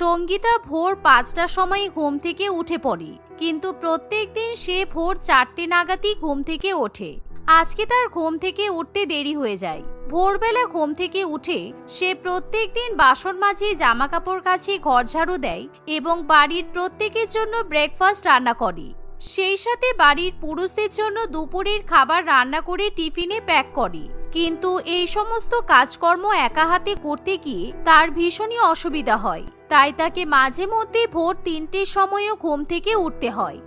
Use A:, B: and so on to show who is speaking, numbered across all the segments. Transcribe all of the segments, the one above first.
A: সঙ্গীতা ভোর পাঁচটার সময় ঘুম থেকে উঠে পড়ে। কিন্তু প্রত্যেক দিন সে ভোর চারটে নাগাদই ঘুম থেকে ওঠে। আজকে তার ঘুম থেকে উঠতে দেরি হয়ে যায়। ভোরবেলা ঘুম থেকে উঠে সে প্রত্যেক দিন বাসন মাঝে জামা কাপড় কাছে ঘর ঝাড়ু দেয় এবং বাড়ির প্রত্যেকের জন্য ব্রেকফাস্ট রান্না করে। সেই সাথে বাড়ির পুরুষদের জন্য দুপুরের খাবার রান্না করে টিফিনে প্যাক করে। কিন্তু এই সমস্ত কাজকর্ম একা হাতে করতে গিয়ে তার ভীষণই অসুবিধা হয়। তাই তাকে মাঝে মধ্যে ভোর তিনটের সময়ও ঘুম থেকে উঠতে হয়।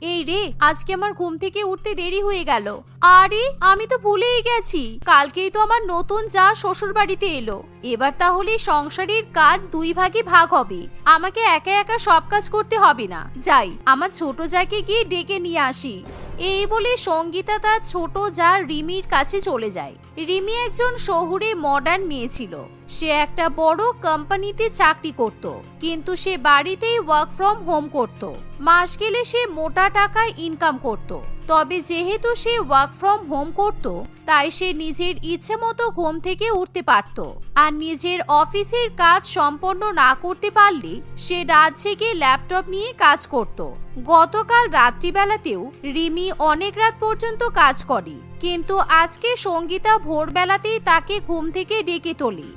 A: এই রে, আজকে আমার ঘুম থেকে উঠতে দেরি হয়ে গেল। আরে, আমি তো ভুলেই গেছি। কালকেই তো আমার নতুন যা শ্বশুর বাড়িতে এলো। এবার তাহলে সংসারের কাজ দুই ভাগে ভাগ হবে। আমাকে একা একা সব কাজ করতে হবে না। যাই, আমার ছোট যাকে গিয়ে ডেকে নিয়ে আসি। এই বলে সঙ্গীতা তার ছোট যা রিমির কাছে চলে যায়। রিমি একজন শহুরে মডার্ন মেয়ে ছিল। সে একটা বড় কোম্পানিতে চাকরি করত, কিন্তু সে বাড়িতেই ওয়ার্ক ফ্রম হোম করত। মাস গেলে সে মোটা টাকা ইনকাম করত। তবে যেহেতু সে ওয়ার্ক ফ্রম হোম করত, তাই সে নিজের ইচ্ছে মতো ঘুম থেকে উঠতে পারত। আর নিজের অফিসের কাজ সম্পন্ন না করতে পারলে, সে রাত জেগে ল্যাপটপ নিয়ে কাজ করত। গতকাল রাত্রিবেলাতেও রিমি অনেক রাত পর্যন্ত কাজ করে। কিন্তু আজকে সঙ্গীতা ভোরবেলাতেই তাকে ঘুম থেকে ডেকে তোলে।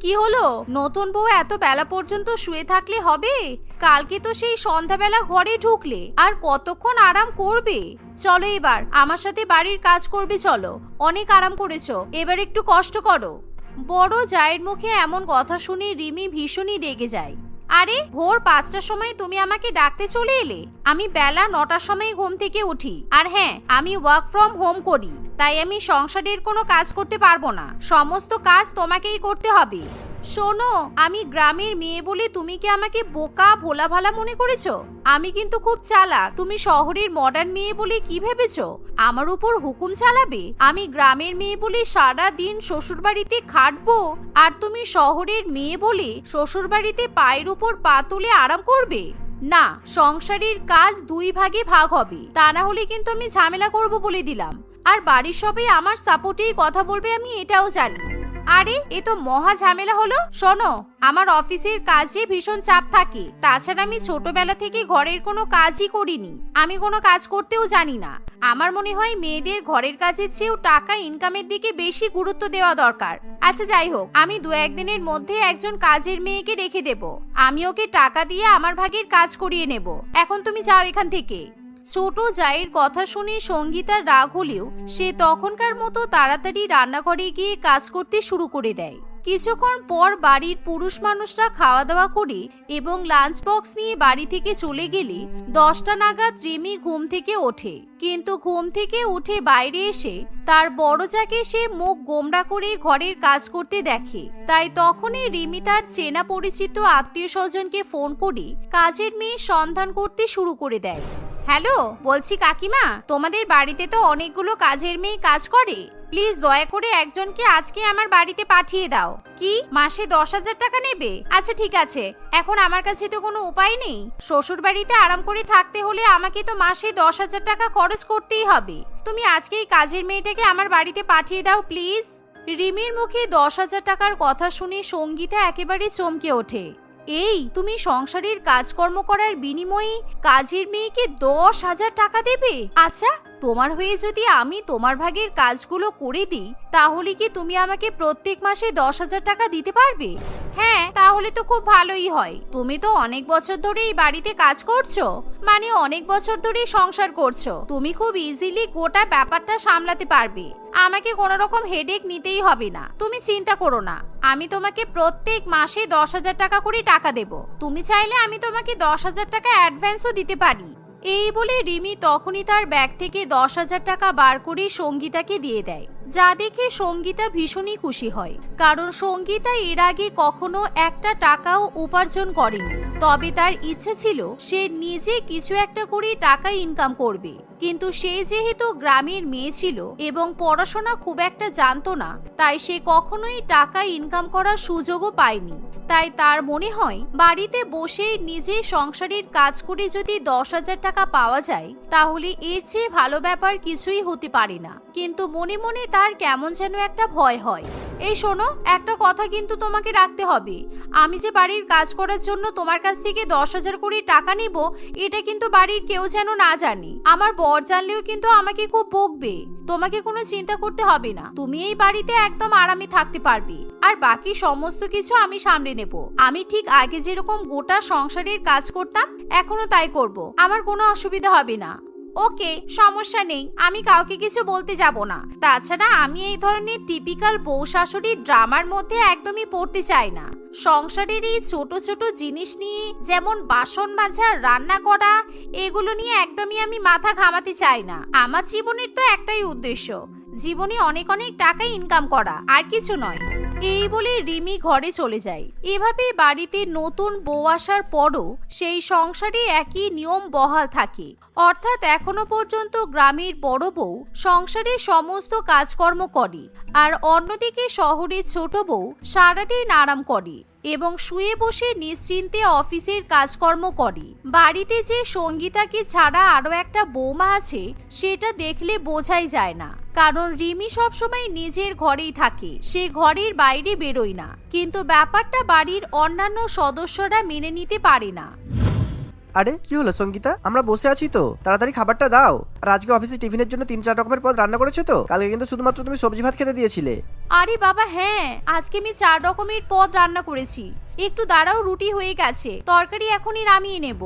A: কি হলো? নতুন বউ এত বেলা পর্যন্ত শুয়ে থাকলে হবে? কালকে তো সেই সন্ধ্যাবেলা ঘরে ঢুকলে। আর কতক্ষণ আরাম করবে? চলো এবার, আমার সাথে বাড়ির কাজ করবে চলো। অনেক আরাম করেছ, এবার একটু কষ্ট করো। বড় জায়ের মুখে এমন কথা শুনে রিমি ভীষণই রেগে যায়। আরে, ভোর পাঁচটার সময় তুমি আমাকে ডাকতে চলে এলে? আমি বেলা নটার সময় ঘুম থেকে উঠি। আর হ্যাঁ আমি ওয়ার্ক ফ্রম হোম করি। তাই আমি সংসারের কোনো কাজ করতে পারব না। সমস্ত কাজ তোমাকেই করতে হবে। শোনো, আমি গ্রামের মেয়ে বলে তুমি কি আমাকে বোকা ভোলা ভালা মনে করেছ? আমি কিন্তু খুব চালাক। তুমি শহরের মডার্ন মেয়ে বলে কি ভেবেছো? আমার উপর হুকুম চালাবে? আমি গ্রামের মেয়ে বলে সারা দিন শ্বশুরবাড়িতে খাটবো? আর তুমি শহরের মেয়ে বলে শ্বশুরবাড়িতে পায়ের উপর পা তুলে আরাম করবে? না, সংসারের কাজ দুই ভাগে ভাগ হবে। তা না হলে কিন্তু আমি ঝামেলা করব বলে দিলাম। আর বাড়ির সবাই আমার সাপোর্টেই কথা বলবে আমি এটাও জানি। আরে, এ তো মহা ঝামেলা হলো। শোনো, আমার অফিসের কাজে ভীষণ চাপ থাকে। তাছাড়া আমি ছোটবেলা থেকে ঘরের কোনো কাজই করিনি। আমি কোনো কাজ করতেও জানি না। আমার মনে হয় মেয়েদের ঘরের কাজের চেয়েও টাকা ইনকামের দিকে বেশি গুরুত্ব দেওয়া দরকার। আচ্ছা যাই হোক, আমি দু একদিনের মধ্যে একজন কাজের মেয়েকে রেখে দেব। আমি ওকে টাকা দিয়ে আমার ভাগের কাজ করিয়ে নেব। এখন তুমি যাও এখান থেকে। ছোট জায়ের কথা শুনে সঙ্গীতার রাগ হলেও সে তখনকার মতো তাড়াতাড়ি রান্নাঘরে গিয়ে কাজ করতে শুরু করে দেয়। কিছুক্ষণ পর বাড়ির পুরুষ মানুষরা খাওয়া দাওয়া করে এবং লাঞ্চ বক্স নিয়ে বাড়ি থেকে চলে গেলে দশটা নাগাদ রিমি ঘুম থেকে ওঠে। কিন্তু ঘুম থেকে উঠে বাইরে এসে তার বড় যাকে সে মুখ গোমরা করে ঘরের কাজ করতে দেখে। তাই তখনই রিমি তার চেনা পরিচিত আত্মীয় স্বজনকে ফোন করে কাজের মেয়ে সন্ধান করতে শুরু করে দেয়। হ্যালো, বলছি কাকিমা, তোমাদের বাড়িতে তো অনেকগুলো কাজের মেয়ে কাজ করে। প্লিজ দয়া করে একজনকে আজকে আমার বাড়িতে পাঠিয়ে দাও। কি? মাসে দশ হাজার টাকা নেবে? আচ্ছা ঠিক আছে। এখন আমার কাছে তো কোনো উপায় নেই। শ্বশুর বাড়িতে আরাম করে থাকতে হলে আমাকে তো মাসে দশ হাজার টাকা খরচ করতেই হবে। তুমি আজকে এই কাজের মেয়েটাকে আমার বাড়িতে পাঠিয়ে দাও, প্লিজ। রিমির মুখে দশ হাজার টাকার কথা শুনে সঙ্গীতা একেবারে চমকে ওঠে। এই তুমি সংসারের কাজকর্ম করার বিনিময়ে কাজের মেয়েকে দশ হাজার টাকা দেবে? আচ্ছা তোমার হয়ে যদি আমি তোমার ভাগের কাজগুলো করে দিই, তাহলে কি তুমি আমাকে প্রত্যেক মাসে দশ হাজার টাকা দিতে পারবে? হ্যাঁ তাহলে তো খুব ভালোই হয়। তুমি তো অনেক বছর ধরে এই বাড়িতে কাজ করছ মানে অনেক বছর ধরে সংসার করছ। তুমি খুব ইজিলি গোটা ব্যাপারটা সামলাতে পারবে। আমাকে কোনো রকম হেডেক নিতেই হবে না। তুমি চিন্তা করো না। আমি তোমাকে প্রত্যেক মাসে দশ হাজার টাকা করে টাকা দেব। তুমি চাইলে আমি তোমাকে দশ হাজার টাকা অ্যাডভান্সও দিতে পারি। এই বলে রিমি তখনই তার ব্যাগ থেকে দশ হাজার টাকা বার করে সঙ্গীতাকে দিয়ে দেয়। যা দেখে সঙ্গীতা ভীষণই খুশি হয়, কারণ সঙ্গীতা এর আগে কখনো একটা টাকাও উপার্জন করেনি। তবে তার ইচ্ছে ছিল সে নিজে কিছু একটা করে টাকা ইনকাম করবে। কিন্তু সে যেহেতু গ্রামের মেয়ে ছিল এবং পড়াশোনা খুব একটা জানতো না, তাই সে কখনোই টাকা ইনকাম করার সুযোগও পায়নি। তাই তার মনে হয়, বাড়িতে বসে নিজে সংসারের কাজ করে যদি দশ হাজার টাকা পাওয়া যায়, তাহলে এর চেয়ে ভালো ব্যাপার কিছুই হতে পারে না। কিন্তু মনে মনে তার কেমন যেন একটা ভয় হয়। এই শোনো, একটা কথা কিন্তু তোমাকে রাখতে হবে। আমি যে বাড়ির কাজ করার জন্য তোমার কাছ থেকে দশ হাজার করে টাকা নিব, এটা কিন্তু বাড়ির কেউ যেন না জানে। আমার বর জানলেও কিন্তু আমাকে খুব বকবে। তোমাকে কোনো চিন্তা করতে হবে না। তুমি এই বাড়িতে একদম আরামে থাকতে পারবে। আর বাকি সমস্ত কিছু আমি সামলে নেব। আমি ঠিক আগে যেরকম গোটা সংসারের কাজ করতাম, এখনও তাই করব। আমার কোনো অসুবিধা হবে না। ওকে, সমস্যা নেই, আমি কাউকে কিছু বলতে যাব না। তাছাড়া আমি এই ধরনের টিপিক্যাল বউ শাশুড়ির ড্রামার মধ্যে একদমই পড়তে চাই না। সংসারের এই ছোট ছোট জিনিস নিয়ে যেমন বাসন মাজা, রান্না করা, এগুলো নিয়ে একদমই আমি মাথা ঘামাতে চাই না। আমার জীবনের তো একটাই উদ্দেশ্য, জীবনে অনেক অনেক টাকা ইনকাম করা, আর কিছু নয়। এই বলে রিমি ঘরে চলে যায়। এভাবে বাড়িতে নতুন বউ আসার পরও সেই সংসারে একই নিয়ম বহাল থাকে। অর্থাৎ এখনও পর্যন্ত গ্রামের বড় বউ সংসারে সমস্ত কাজকর্ম করে আর অন্যদিকে শহরের ছোট বউ সারাদিন আরাম করে। এবং শুয়ে বসে নিশ্চিন্তে অফিসের কাজকর্ম করে। বাড়িতে যে সঙ্গীতাকে ছাড়া আরও একটা বৌমা আছে, সেটা দেখলে বোঝাই যায় না। কারণ রিমি সবসময় নিজের ঘরেই থাকে, সে ঘরের বাইরে বেরোয় না। কিন্তু ব্যাপারটা বাড়ির অন্যান্য সদস্যরা মেনে নিতে পারে না।
B: আরে কি হলো সঙ্গীতা? আমরা বসে আছি তো। তাড়াতাড়ি খাবারটা দাও। আর আজকে অফিসে টিফিনের জন্য তিন চার রকমের পদ রান্না করেছ তো? কালকে কিন্তু শুধুমাত্র তুমি সবজি ভাত খেতে দিয়েছিলে।
A: আরে বাবা হ্যাঁ। আজকে আমি চার রকমের পদ রান্না করেছি। একটু দাঁড়াও রুটি হয়ে গেছে। তরকারি এখনই নামিয়ে নেব।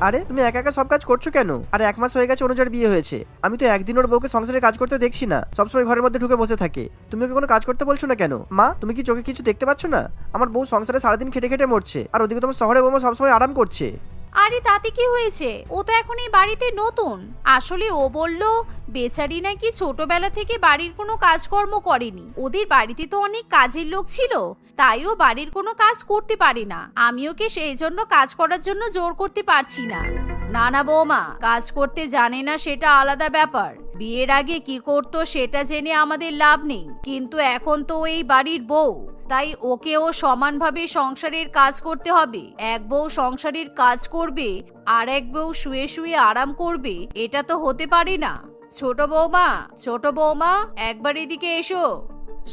B: আরে তুমি একা একা সব কাজ করছ কেন? আর এক মাস হয়ে গেছে অনুজার বিয়ে হয়েছে। আমি তো একদিন ওর বউকে সংসারে কাজ করতে দেখছি না। সবসময় ঘরের মধ্যে ঢুকে বসে থাকে। তুমি ওকে কোনো কাজ করতে বলছো না কেন? মা তুমি কি চোখে কিছু দেখতে পাচ্ছ না? আমার বউ সংসারে সারাদিন খেটে খেটে মরছে। আর ওদিকে তোমার শহরে বৌমা সবসময় আরাম করছে।
A: আরে তাতে কি হয়েছে? ও তো এখন এই বাড়িতে নতুন। আসলে ও বলল, বেচারি নাকি ছোটবেলা থেকে বাড়ির কোনো কাজকর্ম করেনি। ওদের বাড়িতে তো অনেক কাজের লোক ছিল, তাই ও বাড়ির কোনো কাজ করতে পারে না। আমি ওকে সেই জন্য কাজ করার জন্য জোর করতে পারছি না। না না বৌমা, কাজ করতে জানে না সেটা আলাদা ব্যাপার। বিয়ের আগে কি করতো সেটা জেনে আমাদের লাভ নেই। কিন্তু এখন তো এই বাড়ির বউ। তাই ওকেও সমানভাবে সংসারের কাজ করতে হবে। এক বউ সংসারের কাজ করবে, আর এক বউ শুয়ে শুয়ে আরাম করবে, এটা তো হতে পারে না। ছোট বৌমা ছোট বৌমা একবার এদিকে এসো।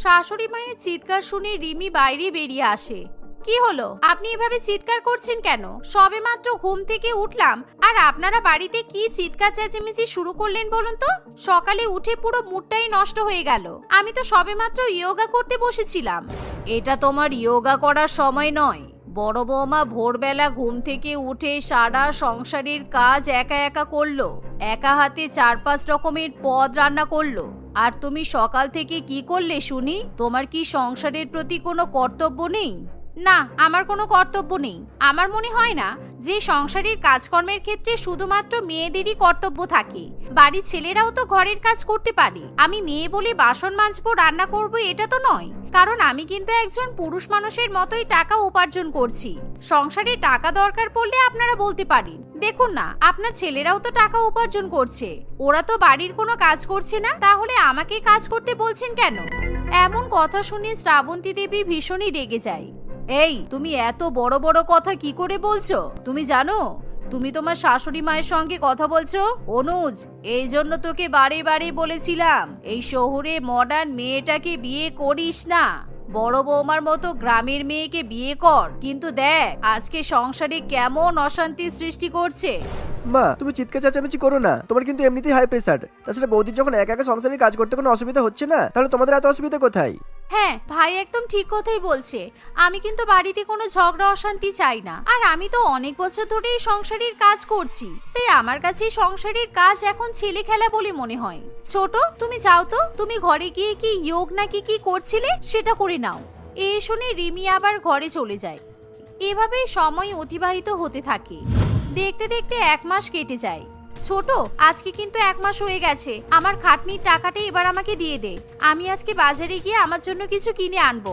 A: শাশুড়ি মায়ের চিৎকার শুনে রিমি বাইরে বেরিয়ে আসে। কি হলো? আপনি এভাবে চিৎকার করছেন কেন? সবে মাত্র ঘুম থেকে উঠলাম, আর আপনারা বাড়িতে কি চিৎকার চেঁচেমেচি শুরু করলেন বলুন তো? সকালে উঠে পুরো মুডটাই নষ্ট হয়ে গেল। আমি তো সবে মাত্র ইয়োগা করতে বসেছিলাম। এটা তোমার ইয়োগা করার সময় নয়। বড় বৌমা ভোরবেলা ঘুম থেকে উঠে সারা সংসারের কাজ একা একা করল। একা হাতে চার পাঁচ রকমের পদ রান্না করল। আর তুমি সকাল থেকে কি করলে শুনি? তোমার কি সংসারের প্রতি কোনো কর্তব্য নেই? না, আমার কোনো কর্তব্য নেই। আমার মনে হয় না যে সংসারের কাজকর্মের ক্ষেত্রে শুধুমাত্র মেয়েদেরই কর্তব্য থাকে। বাড়ির ছেলেরাও তো ঘরের কাজ করতে পারে। আমি মেয়ে বলে বাসন মাজবো, রান্না করব, এটা তো নয়। কারণ আমি কিন্তু একজন পুরুষ মানুষের মতোই টাকা উপার্জন করছি। সংসারে টাকা দরকার পড়লে আপনারা বলতে পারেন, দেখুন না, আপনার ছেলেরাও তো টাকা উপার্জন করছে। ওরা তো বাড়ির কোনো কাজ করছে না, তাহলে আমাকে কাজ করতে বলছেন কেন? এমন কথা শুনে শ্রাবন্তী দেবী ভীষণই রেগে যায়। এই, তুমি এত বড় বড় কথা কি করে বলছো? তুমি জানো, তুমি তোমার শাশুড়ি মায়ের সঙ্গে কথা বলছো? অনুজ, এই জন্য তোকে বারে বারে বলেছিলাম, এই শহরে মডার্ন মেয়েটাকে বিয়ে করিস না। বড় বৌমার মতো গ্রামের মেয়েকে বিয়ে কর। কিন্তু দেখ, আজকে সংসারে কেমন অশান্তি সৃষ্টি করছে।
B: মা, তুমি চিৎকার চেঁচামেচি করো না। তোমার কিন্তু এমনিতেই হাই প্রেসার তাছাড়া বৌদির যখন একা একা সংসারে কাজ করতে কোনো অসুবিধা হচ্ছে না, তাহলে তোমাদের এত অসুবিধা কোথায়?
A: হ্যাঁ ভাই একদম ঠিক কথাই বলছে। আমি কিন্তু বাড়িতে কোনো ঝগড়া অশান্তি চাই না। আর আমি তো অনেক বছর ধরে এই সংসারের কাজ করছি। তাই আমার কাছে সংসারের কাজ এখন ছেলে খেলা বলে মনে হয়। ছোট, তুমি যাও তো। তুমি ঘরে গিয়ে কি যোগ নাকি কি করছিলে সেটা করে নাও। এই শুনে রিমি আবার ঘরে চলে যায়। এভাবেই সময় অতিবাহিত হতে থাকে। দেখতে দেখতে এক মাস কেটে যায়। ছোট, আজকে কিন্তু এক মাস হয়ে গেছে। আমার খাটনির টাকাটা এবার আমাকে দিয়ে দে। আমি আজকে বাজারে গিয়ে আমার জন্য কিছু কিনে আনব।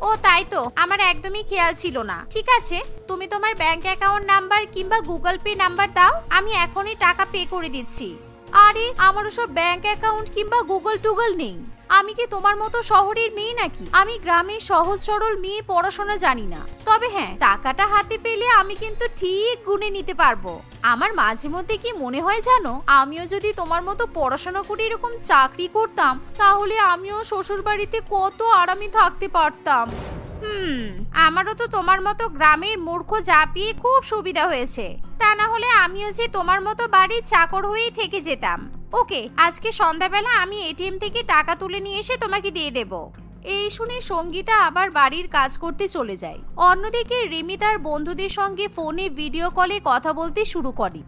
A: ও, তাই তো। আমার একদমই খেয়াল ছিল না। ঠিক আছে, তুমি তোমার ব্যাংক অ্যাকাউন্ট নাম্বার কিংবা গুগল পে নাম্বার দাও, আমি এখনই টাকা পে করে দিচ্ছি। আরে, আমারও সব ব্যাংক অ্যাকাউন্ট কিংবা গুগল টুগল নেই। আমি কি তোমার মতো শহরের মেয়ে নাকি? আমি গ্রামের সহজ সরল মেয়ে পড়াশোনা জানি না। তবে হ্যাঁ টাকাটা হাতে পেলে আমি কিন্তু ঠিক গুনে নিতে পারব। আমার মাঝে মধ্যে কি মনে হয় জানো? আমিও যদি তোমার মতো পড়াশোনা করে এরকম চাকরি করতাম, তাহলে আমিও শ্বশুর বাড়িতে কত আরামে থাকতে পারতাম। হুম, আমারও তো তোমার মতো গ্রামের মূর্খ জাপিয়ে খুব সুবিধা হয়েছে। তা না হলে আমিও যে তোমার মতো বাড়ির চাকর হয়েই থেকে যেতাম। ওকে, আজকে সন্ধ্যাবেলা আমি এটিএম থেকে টাকা তুলে নিয়ে এসে তোমাকে দিয়ে দেব। এই শুনে সঙ্গীতা আবার বাড়ির কাজ করতে চলে যায়। অন্যদিকে রিমি তার বন্ধুদের সঙ্গে ফোনে ভিডিও কলে কথা বলতে শুরু করে।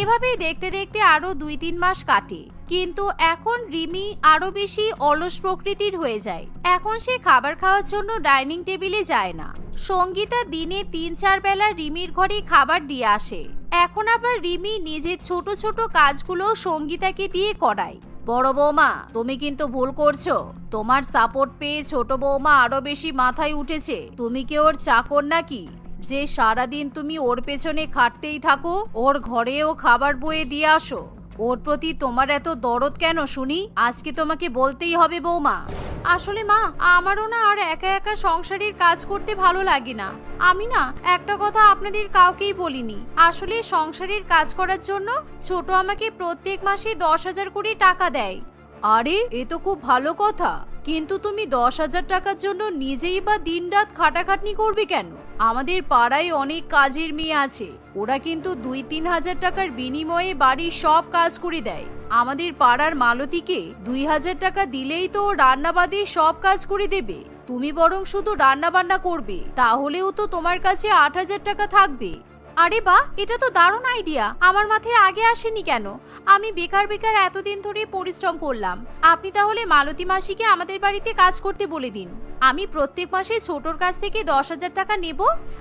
A: এভাবেই দেখতে দেখতে আরও দুই তিন মাস কাটে। কিন্তু এখন রিমি আরও বেশি অলস প্রকৃতির হয়ে যায়। এখন সে খাবার খাওয়ার জন্য ডাইনিং টেবিলে যায় না। সঙ্গীতা দিনে তিন চার বেলা রিমির ঘরে খাবার দিয়ে আসে। এখন আবার রিমি নিজের ছোট ছোট কাজগুলো সঙ্গীতাকে দিয়ে করায়। বড় বৌমা, তুমি কিন্তু ভুল করছ। তোমার সাপোর্ট পেয়ে ছোট বৌমা আরও বেশি মাথায় উঠেছে। তুমি কি ওর চাকর নাকি? যে সারাদিন তুমি ওর পেছনে খাটতেই থাকো, ওর ঘরেও খাবার বয়ে দিয়ে আসো। ওর প্রতি তোমার এত দরদ কেন, শুনি? আজকে তোমাকে বলতেই হবে বৌমা। আসলে মা, আমারও না আর একা একা সংসারের কাজ করতে ভালো লাগে না। আমি না একটা কথা আপনাদের কাউকেই বলিনি। আসলে সংসারের কাজ করার জন্য ছোট আমাকে প্রত্যেক মাসে দশ হাজার করে টাকা দেয়। আরে, এ তো খুব ভালো কথা। কিন্তু তুমি দশ হাজার টাকার জন্য নিজেই বা দিনরাত খাটাখাটনি করবে কেন? আমাদের পাড়ায় অনেক কাজের মেয়ে আছে। ওরা কিন্তু দুই তিন হাজার টাকার বিনিময়ে বাড়ির সব কাজ করে দেয়। আমাদের পাড়ার মালতীকে দুই হাজার টাকা দিলেই তো রান্নাবাদে সব কাজ করে দেবে। তুমি বরং শুধু রান্না বান্না করবে। তাহলেও তো তোমার কাছে আট হাজার টাকা থাকবে। আরে বাহ এটা তো দারুণ আইডিয়া আমার মাথায় আগে আসেনি কেন? আমি বেকার বেকার এতদিন ধরে পরিশ্রম করলাম। আপনি তাহলে মালতী মাসিকে আমাদের বাড়িতে কাজ করতে বলে দিন। আমি প্রত্যেক মাসে ছোটর কাছ থেকে দশ হাজার টাকা নেব,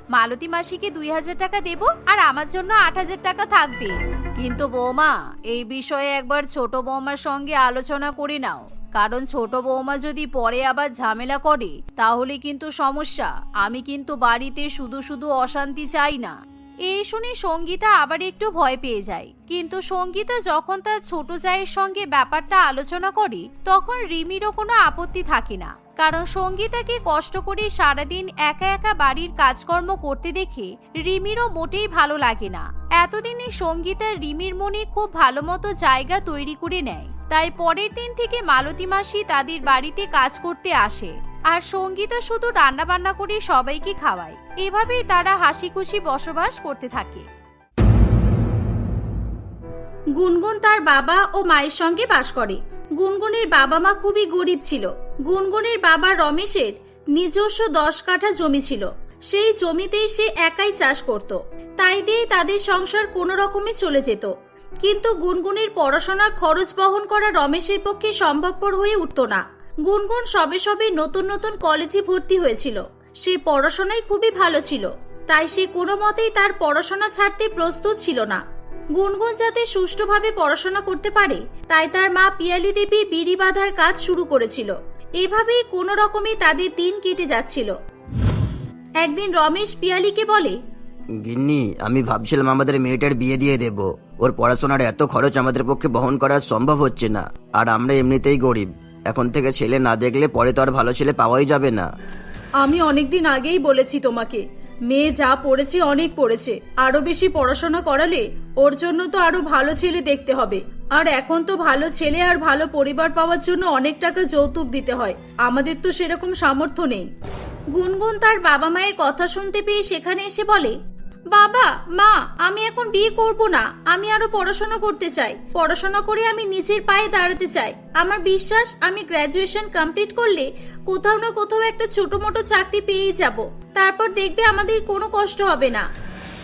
A: মালতী মাসিকে দুই হাজার টাকা দেব, আর আমার জন্য আট হাজার টাকা থাকবে। কিন্তু বৌমা, এই বিষয়ে একবার ছোট বৌমার সঙ্গে আলোচনা করে নাও। কারণ ছোট বৌমা যদি পরে আবার ঝামেলা করে, তাহলে কিন্তু সমস্যা। আমি কিন্তু বাড়িতে শুধু শুধু অশান্তি চাই না। এই শুনে সঙ্গীতা আবার একটু ভয় পেয়ে যায়। কিন্তু সঙ্গীতা যখন তার ছোট জায়ের সঙ্গে ব্যাপারটা আলোচনা করে, তখন রিমিরও কোনো আপত্তি থাকে না। কারণ সঙ্গীতাকে কষ্ট করে সারাদিন একা একা বাড়ির কাজকর্ম করতে দেখে রিমিরও মোটেই ভালো লাগে না। এতদিনে সঙ্গীতা রিমির মনে খুব ভালো মতো জায়গা তৈরি করে নেয়। তাই পরের দিন থেকে মালতী মাসি তাদের বাড়িতে কাজ করতে আসে। আর সঙ্গীতা শুধু রান্না বান্না করে সবাইকে খাওয়ায়। এভাবেই তারা হাসি খুশি বসবাস করতে থাকে। গুনগুন তার বাবা ও মায়ের সঙ্গে বাস করে। গুনগুনের বাবা মা খুবই গরিব ছিল। গুনগুনের বাবা রমেশের নিজস্ব দশ কাঠা জমি ছিল। সেই জমিতেই সে একাই চাষ করত। তাই দিয়ে তাদের সংসার কোনো রকমে চলে যেত। কিন্তু গুনগুনের পড়াশোনার খরচ বহন করা রমেশের পক্ষে সম্ভবপর হয়ে উঠত না। গুনগুন সবে সবে নতুন নতুন কলেজে ভর্তি হয়েছিল। সে পড়াশোনায় খুবই ভালো ছিল, তাই সে কোনো মতেই তার পড়াশোনা ছাড়তে প্রস্তুত ছিল না। গুনগুন যাতে সুষ্ঠুভাবে পড়াশোনা করতে পারে, তাই তার মা পিয়ালি দেবী বিড়ি বাঁধার কাজ শুরু করেছিল। এভাবেই কোনো রকমে তাদের দিন কেটে যাচ্ছিল। একদিন রমেশ পিয়ালিকে বলে,
C: গিন্নি, আমি ভাবছিলাম আমাদের মেয়েটার বিয়ে দিয়ে দেব। ওর পড়াশোনার এত খরচ আমাদের পক্ষে বহন করা সম্ভব হচ্ছে না, আর আমরা এমনিতেই গরিব। এখন থেকে ছেলে না দেখলে পরে তো আর ভালো ছেলে পাওয়াই যাবে না।
D: আমি অনেকদিন আগেই বলেছি তোমাকে মেয়ে যা পড়েছে অনেক পড়েছে আরও বেশি পড়াশোনা করালে ওর জন্য তো আরও ভালো ছেলে দেখতে হবে। আর এখন তো ভালো ছেলে আর ভালো পরিবার পাওয়ার জন্য অনেক টাকা যৌতুক দিতে হয় আমাদের তো সেরকম সামর্থ্য নেই।
A: গুনগুন তার বাবা মায়ের কথা শুনতে পেয়ে সেখানে এসে বলে বাবা, মা, আমি এখন বিয়ে করব না। আমি আরও পড়াশোনা করতে চাই। পড়াশোনা করে আমি নিজের পায়ে দাঁড়াতে চাই। আমার বিশ্বাস, আমি গ্র্যাজুয়েশন কমপ্লিট করলে কোথাও না কোথাও একটা ছোট মোটো চাকরি পেয়েই যাব। তারপর দেখবে আমাদের কোনো কষ্ট হবে না।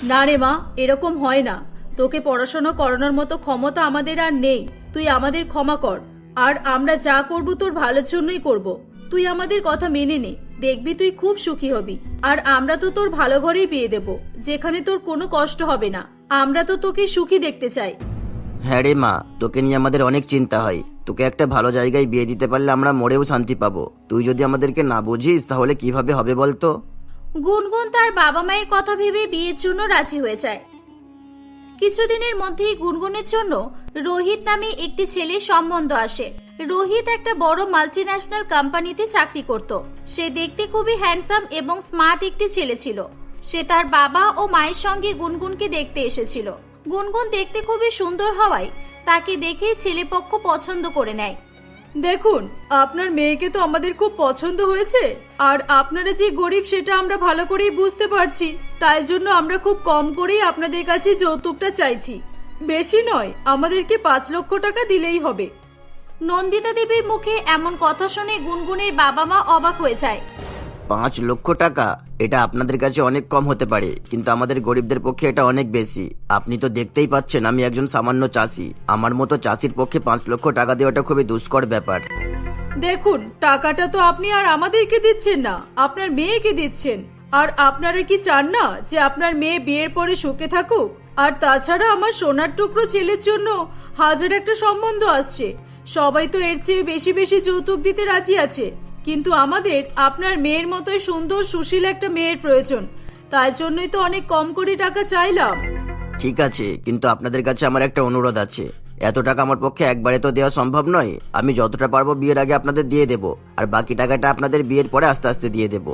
D: না রে মা, এরকম হয় না। তোকে পড়াশোনা করানোর মতো ক্ষমতা আমাদের আর নেই। তুই আমাদের ক্ষমা কর। আর আমরা যা করব তোর ভালোর জন্যই করব। তুই আমাদের কথা মেনে নে। দেখবি তুই খুব সুখী হবি। আর আমরা তো তোর ভালো ঘরেই বিয়ে দেব। যেখানে তোর কোনো কষ্ট হবে না। আমরা তো তোকে সুখী দেখতে চাই।
C: হ্যাঁ রে মা তোকে নিয়ে আমাদের অনেক চিন্তা হয়। তোকে একটা ভালো জায়গায় বিয়ে দিতে পারলে আমরা মরেও শান্তি পাবো। তুই যদি আমাদেরকে না বুঝিস তাহলে কীভাবে হবে বলতো?
A: গুনগুন তার বাবা মায়ের কথা ভেবে বিয়ের জন্য রাজি হয়ে যায়। কিছুদিনের মধ্যেই গুনগুনের জন্য রোহিত নামে একটি ছেলের সম্বন্ধ আসে। রোহিত একটা বড় মাল্টি ন্যাশনাল কোম্পানিতে চাকরি করত। সে দেখতে খুবই হ্যান্ডসাম এবং স্মার্ট একটি ছেলে ছিল। সে তার বাবা ও মায়ের সঙ্গে গুনগুনকে দেখতে এসেছিল। গুনগুন দেখতে খুবই সুন্দর হওয়ায় তাকে দেখেই ছেলেপক্ষ পছন্দ করে নেয়।
D: দেখুন, আপনার মেয়েকে তো আমাদের খুব পছন্দ হয়েছে। আর আপনারা যে গরিব, সেটা আমরা ভালো করেই বুঝতে পারছি। তাই জন্য আমরা খুব কম করেই আপনাদের কাছে যৌতুকটা চাইছি। বেশি নয় আমাদেরকে পাঁচ লক্ষ টাকা দিলেই হবে।
A: নন্দিতা দেবীর মুখে এমন কথা শুনে গুনগুনের বাবা মা অবাক হয়ে যায়।
C: পাঁচ লক্ষ টাকা? এটা আপনাদের কাছে অনেক কম হতে পারে কিন্তু আমাদের গরিবদের পক্ষে এটা অনেক বেশি। আপনি তো দেখতেই পাচ্ছেন আমি একজন সামান্য চাষি। আমার মতো চাষির পক্ষে পাঁচ লক্ষ টাকা দেওয়াটা খুবই দুষ্কর ব্যাপার।
D: দেখুন টাকাটা তো আপনি আর আমাদেরকে দিচ্ছেন না আপনার মেয়েকে দিচ্ছেন। আর আপনারা কি চান না যে আপনার মেয়ে বিয়ের পরে সুখে থাকুক? আর তাছাড়া আমার সোনার টুকরো ছেলের জন্য হাজার একটা সম্বন্ধ আসছে। সবাই তো এর চেয়ে বেশি বেশি যৌতুক দিতে রাজি আছে। কিন্তু আমাদের আপনার মেয়ের মতোই সুন্দর, সুশীল একটা মেয়ের প্রয়োজন। তাই জন্যই তো অনেক কম করে টাকা চাইলাম।
C: ঠিক আছে, কিন্তু আপনাদের কাছে আমার একটা অনুরোধ আছে। এত টাকা আমার পক্ষে একবারে তো দেওয়া সম্ভব নয়। আমি যতটা পারব বিয়ের আগে আপনাদের দিয়ে দেব আর বাকি টাকাটা আপনাদের বিয়ের পরে আস্তে আস্তে দিয়ে দেব।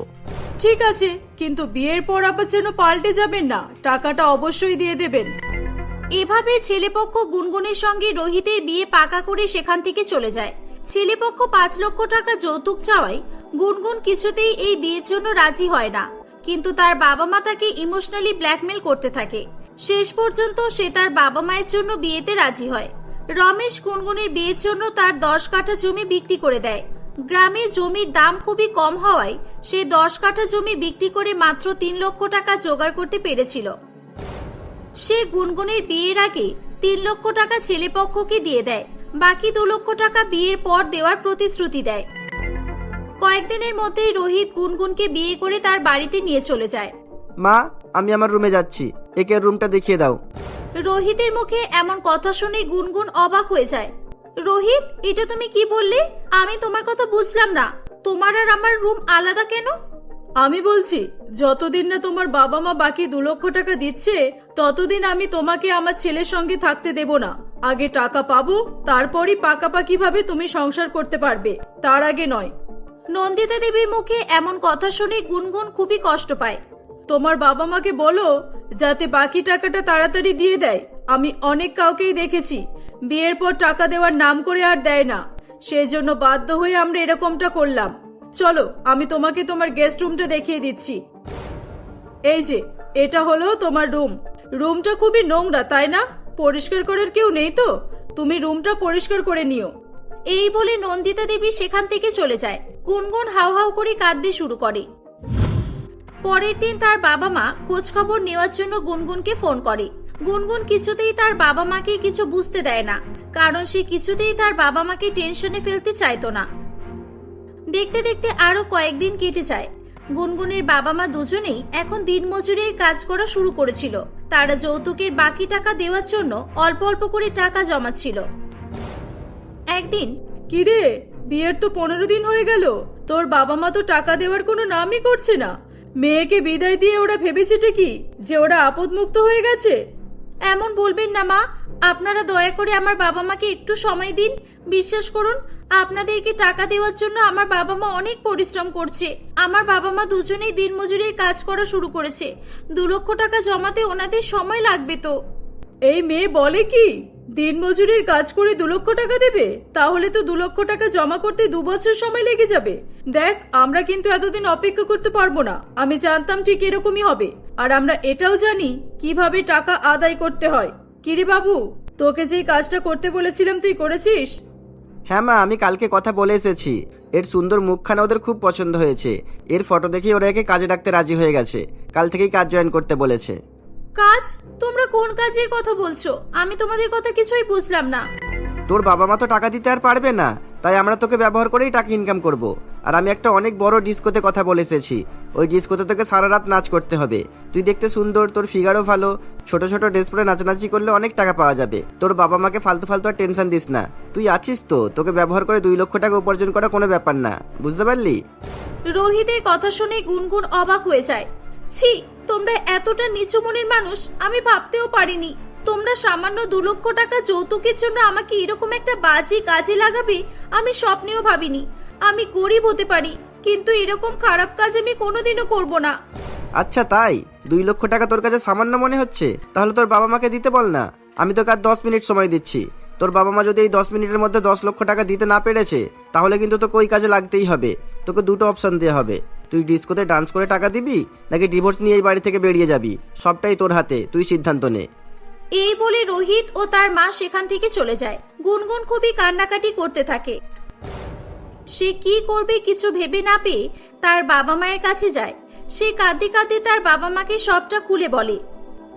D: ঠিক আছে কিন্তু বিয়ের পর আবার যেন পাল্টে যাবেন না টাকাটা অবশ্যই দিয়ে দেবেন।
A: এভাবে ছেলেপক্ষ গুনগুনের সঙ্গে রোহিতের বিয়ে পাকা করে সেখান থেকে চলে যায়। ছেলেপক্ষ পাঁচ লক্ষ টাকা যৌতুক চাওয়ায় গুনগুন কিছুতেই এই বিয়ের জন্য রাজি হয় না। কিন্তু তার বাবা মা তাকে ইমোশনালি ব্ল্যাকমেল করতে থাকে। শেষ পর্যন্ত সে তার বাবা মায়ের জন্য বিয়েতে রাজি হয়। রমেশ গুনগুনের বিয়ের জন্য তার দশ কাঠা জমি বিক্রি করে দেয়। গ্রামে জমির দাম খুবই কম হওয়ায় সে দশ কাঠা জমি বিক্রি করে মাত্র তিন লক্ষ টাকা জোগাড় করতে পেরেছিল। সে গুনগুনের বিয়ের আগে তিন লক্ষ টাকা ছেলেপক্ষকে দিয়ে দেয়। বাকি দু লক্ষ টাকা বিয়ের পর দেওয়ার প্রতিশ্রুতি দেয়। কয়েকদিনের মধ্যেই রোহিত গুনগুনকে বিয়ে করে তার বাড়িতে নিয়ে চলে যায়।
B: মা, আমি আমার রুমে যাচ্ছি। একে রুমটা দেখিয়ে দাও।
A: রোহিতের মুখে এমন কথা শুনে গুনগুন অবাক হয়ে যায়। রোহিত এটা তুমি কি বললে? আমি তোমার কথা বুঝলাম না। তোমার আর আমার রুম আলাদা কেন?
D: আমি বলছি যতদিন না তোমার বাবা মা বাকি দু লক্ষ টাকা দিচ্ছে ততদিন আমি তোমাকে আমার ছেলের সঙ্গে থাকতে দেব না। আগে টাকা পাবো তারপরই পাকাপাকি ভাবে তুমি সংসার করতে পারবে। তার আগে নয়।
A: নন্দিতা দেবীর মুখে এমন কথা শুনে গুনগুন খুবই কষ্ট পায়।
D: তোমার বাবা মাকে বলো, যাতে বাকি টাকাটা তাড়াতাড়ি দিয়ে দেয়। আমি অনেক কাউকেই দেখেছি, বিয়ের পর টাকা দেওয়ার নাম করে আর দেয় না। সেই জন্য বাধ্য হয়ে আমরা এরকমটা করলাম। চলো, আমি তোমাকে তোমার গেস্ট রুমটা দেখিয়ে দিচ্ছি। এই যে, এটা হলো তোমার রুম রুমটা খুবই নোংরা, তাই না? পরিষ্কার করার কেউ নেই তো? তুমি রুমটা পরিষ্কার করে নিও।
A: এই বলে নন্দিতা দেবী সেখান থেকে চলে যায়। গুনগুন হাউ হাউ করে কাঁদতে শুরু করে। পরের দিন তার বাবা মা খোঁজ খবর নেওয়ার জন্য গুনগুনকে ফোন করে। গুনগুন কিছুতেই তার বাবা মাকে কিছু বুঝতে দেয় না, কারণ সে কিছুতেই তার বাবা মাকে টেনশনে ফেলতে চাইতো না। দেখতে দেখতে আরও কয়েকদিন কেটে যায়। গুনগুনের বাবা মা দুজনেই এখন দিনমজুরের কাজ করা শুরু করেছিল। তারা যৌতুকের বাকি টাকা দেওয়ার জন্য অল্প অল্প করে টাকা জমাচ্ছিল। একদিন,
D: কিরে, বিয়ের তো পনেরো দিন হয়ে গেল। তোর বাবা মা তো টাকা দেওয়ার কোনো নামই করছে না। মেয়েকে বিদায় দিয়ে ওরা ভেবেছেটা কি? যে ওরা আপদ মুক্ত হয়ে গেছে?
A: এমন বলবেন না, মা। আপনারা দয়া করে আমার বাবা মাকে একটু সময় দিন। বিশ্বাস করুন, আপনাদেরকে টাকা দেওয়ার জন্য আমার বাবা মা অনেক পরিশ্রম করছে। আমার বাবা মা দুজনেই দিনমজুরির কাজ করা শুরু করেছে। দু লক্ষ টাকা জমাতে ওনাদের সময় লাগবে তো।
D: এই মেয়ে বলে কি? দিনমজুরির কাজ করে দু লক্ষ টাকা দেবে? তাহলে তো দু লক্ষ টাকা জমা করতে দু বছর সময় লেগে যাবে। দেখ, আমরা কিন্তু এতদিন অপেক্ষা করতে পারব না। আমি জানতাম ঠিক এরকমই হবে। আর আমরা এটাও জানি কীভাবে টাকা আদায় করতে হয়। কিরে বাবু, তোকে যেই কাজটা করতে বলেছিলাম তুই করেছিস?
B: হ্যাঁ মা, আমি কালকে কথা বলে এসেছি। এর সুন্দর মুখখানা ওদের খুব পছন্দ হয়েছে। এর ফটো দেখেই ওরা একে কাজে ডাকতে রাজি হয়ে গেছে। কাল থেকেই কাজ জয়েন করতে বলেছে।
A: কাজ? তোমরা কোন কাজের কথা বলছো? আমি তোমাদের কথা কিছুই বুঝলাম না।
B: তোর বাবা মা তো টাকা দিতে আর পারবে না তাই আমরা তোকে ব্যবহার করেই টাকা ইনকাম করব। আর আমি একটা অনেক বড় ডিস্কোতে কথা বলে এসেছি ওই ডিস্কোতে তোকে সারা রাত নাচ করতে হবে। তুই দেখতে সুন্দর তোর ফিগারও ভালো ছোট ছোট ড্রেস পরে নাচানাচি করলে অনেক টাকা পাওয়া যাবে। তোর বাবা মাকে ফালতু ফালতু আর টেনশন দিস না। তুই আছিস তো তোকে ব্যবহার করে দুই লক্ষ টাকা উপার্জন করা কোনো ব্যাপার না বুঝতে পারলি?
A: রোহিতের কথা শুনে গুনগুন অবাক হয়ে যায়। ছি তোমরা এতটা নিচু মনের মানুষ, আমি ভাবতেও পারিনি।
D: তোমরা সামান্য দু লক্ষ টাকা যৌতুকের জন্য আমাকে এরকম একটা বাজে কাজে লাগাবে, আমি স্বপ্নেও ভাবিনি। আমি গরিব হতে পারি, কিন্তু এরকম খারাপ কাজ আমি কোনোদিনও করব না।
B: আচ্ছা তাই? দুই লক্ষ টাকা তোর কাছে সামান্য মনে হচ্ছে? তাহলে তোর বাবা মাকে দিতে বল না। আমি তোকে আর দশ মিনিট সময় দিচ্ছি। তোর বাবা মা যদি এই দশ মিনিটের মধ্যে দশ লক্ষ টাকা দিতে না পেরেছে, তাহলে কিন্তু তোকে ওই কাজে লাগতেই হবে। তোকে দুটো অপশন দেওয়া হবে। তুই ডিস্কোতে ডান্স করে টাকা দিবি নাকি ডিভোর্স নিয়ে এই বাড়ি থেকে বেরিয়ে যাবি? সবটাই তোর হাতে, তুই সিদ্ধান্ত নে।
D: এই বলে রোহিত ও তার মা সেখান থেকে চলে যায়। গুনগুন খুবই কান্নাকাটি করতে থাকে। সে কি করবে কিছু ভেবে না পেয়ে তার বাবা মায়ের কাছে যায়। সে কাঁদতে কাঁদতে তার বাবা মাকে সবটা খুলে বলে।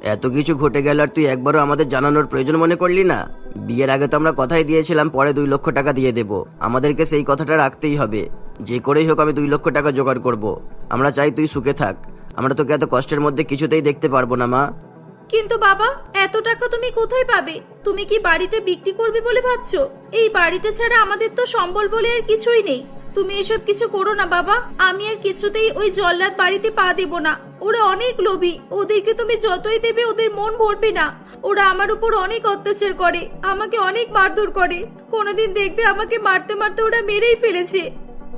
C: এত কিছু ঘটে গেল আর তুই একবারও আমাদের জানানোর প্রয়োজন মনে করলি না? বিয়ের আগে তো আমরা কথাই দিয়েছিলাম, পরে দুই লক্ষ টাকা দিয়ে দেব। আমাদেরকে সেই কথাটা রাখতেই হবে। যে করেই হোক আমি দুই লক্ষ টাকা জোগাড় করব। আমরা চাই তুই সুখে থাক। আমরা তোকে এত কষ্টের মধ্যে কিছুতেই দেখতে পারব না, মা।
D: কিন্তু বাবা, এত টাকা তুমি কোথায় পাবে? তুমি কি বাড়িটা বিক্রি করবে বলে ভাবছ? এই বাড়িটা ছাড়া আমাদের তো সম্বল বলে আর কিছুই নেই। তুমি এসব কিছু করো না, বাবা। আমি আর কিছুতেই ওই জল্লাদ বাড়িতে পা দেব না। ওরা অনেক লোভী। ওদেরকে তুমি যতই দেবে, ওদের মন ভরবে না। ওরা আমার উপর অনেক অত্যাচার করে, আমাকে অনেক মারধর করে। কোনোদিন দেখবে আমাকে মারতে মারতে ওরা মেরেই ফেলেছে।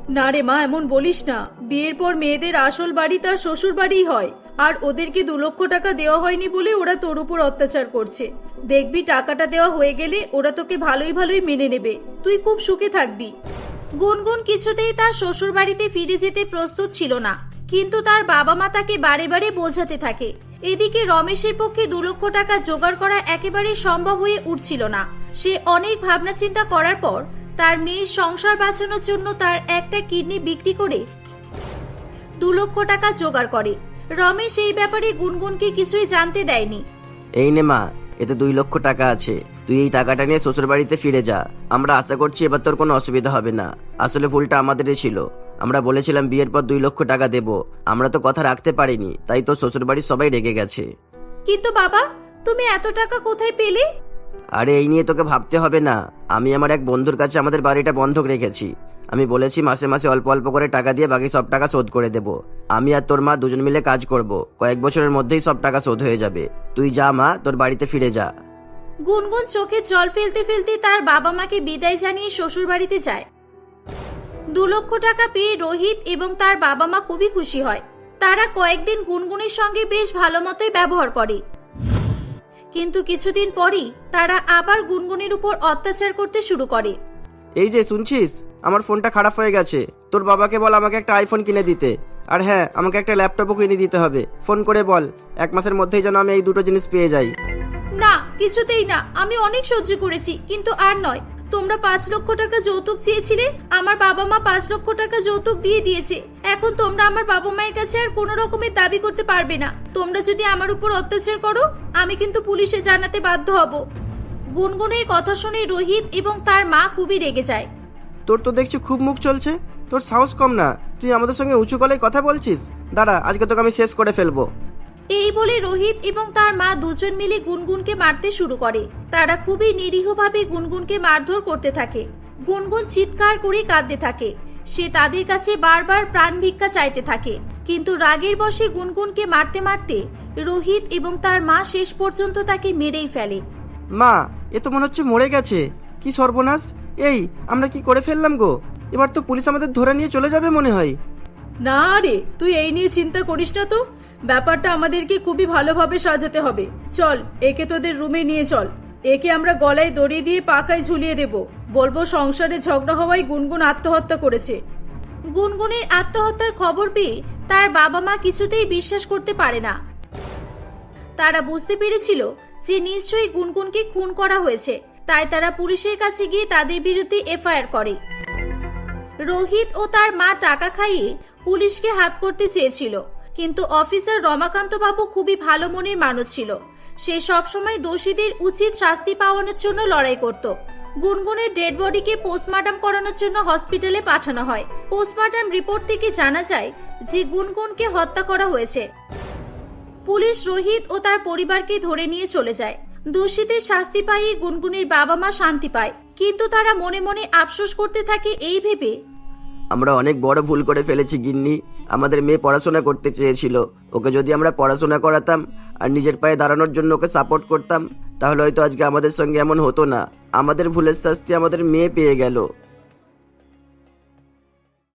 D: না রে মা, এমন বলিস না। বিয়ের পর মেয়েদের আসল বাড়ি তার শ্বশুর বাড়িই হয়। আর ওদেরকে দু লক্ষ টাকা দেওয়া হয়নি বলে ওরা তোর উপর অত্যাচার করছে। দেখবি, টাকাটা দেওয়া হয়ে গেলে ওরা তোকে ভালোই ভালোই মেনে নেবে। তুই খুব সুখে থাকবি। গুনগুন কিছুতেই তার শ্বশুর বাড়িতে ফিরে যেতে প্রস্তুত ছিল না। কিন্তু তার বাবা মা তাকে বারে বারে বোঝাতে থাকে। এদিকে রমেশের পক্ষে দু লক্ষ টাকা জোগাড় করা একেবারে সম্ভব হয়ে উঠছিল না। সে অনেক ভাবনা চিন্তা করার পর তার মেয়ের সংসার বাঁচানোর জন্য তার একটা কিডনি বিক্রি করে দু লক্ষ টাকা জোগাড় করে। রমেশ এই ব্যাপারে গুনগুনকে কিছুই জানতে দেয়নি।
C: এই নে মা, এতে দুই লক্ষ টাকা আছে। তুই এই টাকাটা নিয়ে শ্বশুর বাড়িতে ফিরে যা। আমরা আশা করছি এবার তোর কোনো অসুবিধা হবে না। আসলে ভুলটা আমাদেরই ছিল। আমরা বলেছিলাম বিয়ের পর দুই লক্ষ টাকা দেব। আমরা তো কথা রাখতে পারিনি তাই তোর শ্বশুর বাড়ির সবাই রেগে গেছে।
D: কিন্তু বাবা তুমি এত টাকা কোথায় পেলে?
C: আরে এই নিয়ে তোকে ভাবতে হবে না। আমি আমার এক বন্ধুর কাছে আমাদের বাড়িটা বন্ধক রেখেছি। আমি বলেছি মাসে মাসে অল্প অল্প করে টাকা দিয়ে বাকি সব টাকা শোধ করে দেব। আমি আর তোর মা দুজন মিলে কাজ করব। কয়েক বছরের মধ্যেই সব টাকা শোধ হয়ে যাবে। তুই যা মা তোর বাড়িতে ফিরে যা।
D: গুনগুন চোখে জল ফেলতে ফেলতে তার বাবা মাকে বিদায় জানিয়ে শ্বশুর বাড়িতে যায়। দু লক্ষ টাকা পেয়ে রোহিত এবং তার বাবা মা খুবই খুশি হয়। তারা কয়েকদিন গুনগুনের সঙ্গে বেশ ভালো মতোই ব্যবহার করে। কিন্তু কিছুদিন পরই তারা আবার গুনগুনের উপর অত্যাচার করতে শুরু করে।
B: এই যে, শুনছিস? আমার ফোনটা খারাপ হয়ে গেছে। তোর বাবাকে বল আমাকে একটা আইফোন কিনে দিতে। আর হ্যাঁ আমাকে একটা ল্যাপটপও কিনে দিতে হবে। ফোন করে বল, এক মাসের মধ্যেই যেন আমি এই দুটো জিনিস পেয়ে যাই।
D: না, কিছুতেই না। আমি অনেক সহ্য করেছি, কিন্তু আর নয়। তোমরা পাঁচ লক্ষ টাকা যৌতুক চেয়েছিলে, আমার বাবা মা পাঁচ লক্ষ টাকা যৌতুক দিয়ে দিয়েছে। এখন তোমরা আমার বাবা মায়ের কাছে আর কোনো রকমের দাবি করতে পারবে না। তোমরা যদি আমার উপর অত্যাচার করো, আমি কিন্তু পুলিশে জানাতে বাধ্য হব। গুনগুনের কথা শুনে রোহিত এবং তার মা খুবই রেগে যায়।
B: তোর তো দেখছি খুব মুখ চলছে। তোর সাহস কম না। তুই আমাদের সঙ্গে উঁচু গলায় কথা বলছিস? দাঁড়া, আজকে তোকে আমি শেষ করে ফেলব।
D: এই বলে রোহিত এবং তার মা দুজন মিলে গুনগুনকে মারতে শুরু করে। তারা খুবই নিরীহভাবে গুনগুনকে মারধর করতে থাকে। গুনগুন চিৎকার করে কাঁদতে থাকে। সে তাদের কাছে বারবার প্রাণ ভিক্ষা চাইতে থাকে। কিন্তু রাগের বশে গুনগুনকে মারতে মারতে রোহিত এবং তার মা শেষ পর্যন্ত তাকে মেরেই ফেলে।
B: মা এ তো মনে হচ্ছে মরে গেছে। কি সর্বনাশ। এই আমরা কি করে ফেললাম গো? এবার তো পুলিশ আমাদের ধরে নিয়ে চলে যাবে মনে হয়।
D: না রে তুই এই নিয়ে চিন্তা করিস না তো। ব্যাপারটা আমাদেরকে খুবই ভালোভাবে সাজাতে হবে। চল, একে তোদের রুমে নিয়ে চল। একে আমরা গলায় দড়ি দিয়ে পাখায় ঝুলিয়ে দেব। বলব সংসারে ঝগড়া হওয়ায় গুনগুন আত্মহত্যা করেছে। গুনগুনের আত্মহত্যার খবর পেয়ে তার বাবা মা কিছুতেই বিশ্বাস করতে পারে না। তারা বুঝতে পেরেছিল যে নিশ্চয়ই গুনগুনকে খুন করা হয়েছে। তাই তারা পুলিশের কাছে গিয়ে তাদের বিরুদ্ধে এফআইআর করে। রোহিত ও তার মা টাকা খাইয়ে পুলিশকে হাত করতে চেয়েছিল। কিন্তু অফিসার রমাকান্ত বাবু খুবই ভালো মনের মানুষ ছিল। সে সবসময় দোষীদের উচিত শাস্তি পাওয়ানোর জন্য লড়াই করত। গুনগুনের ডেড বডিকে পোস্টমর্টম করানোর জন্য হসপিটালে পাঠানো হয়। পোস্টমর্টম রিপোর্ট থেকে জানা যায় যে গুনগুনকে হত্যা করা হয়েছে। পুলিশ রোহিত ও তার পরিবারকে ধরে নিয়ে চলে যায়। দোষীদের শাস্তি পাইয়ে গুনগুনের বাবা মা শান্তি পায়। কিন্তু তারা মনে মনে আফসোস করতে থাকে এই ভেবে
C: আমরা অনেক বড় ভুল করে ফেলেছি, গিন্নি। আমাদের মেয়ে পড়াশোনা করতে চেয়েছিল। ওকে যদি আমরা পড়াশোনা করাতাম আর নিজের পায়ে দাঁড়ানোর জন্য ওকে সাপোর্ট করতাম, তাহলে হয়তো আজকে আমাদের সঙ্গে এমন হতো না। আমাদের ভুলের শাস্তি আমাদের মেয়ে পেয়ে গেল।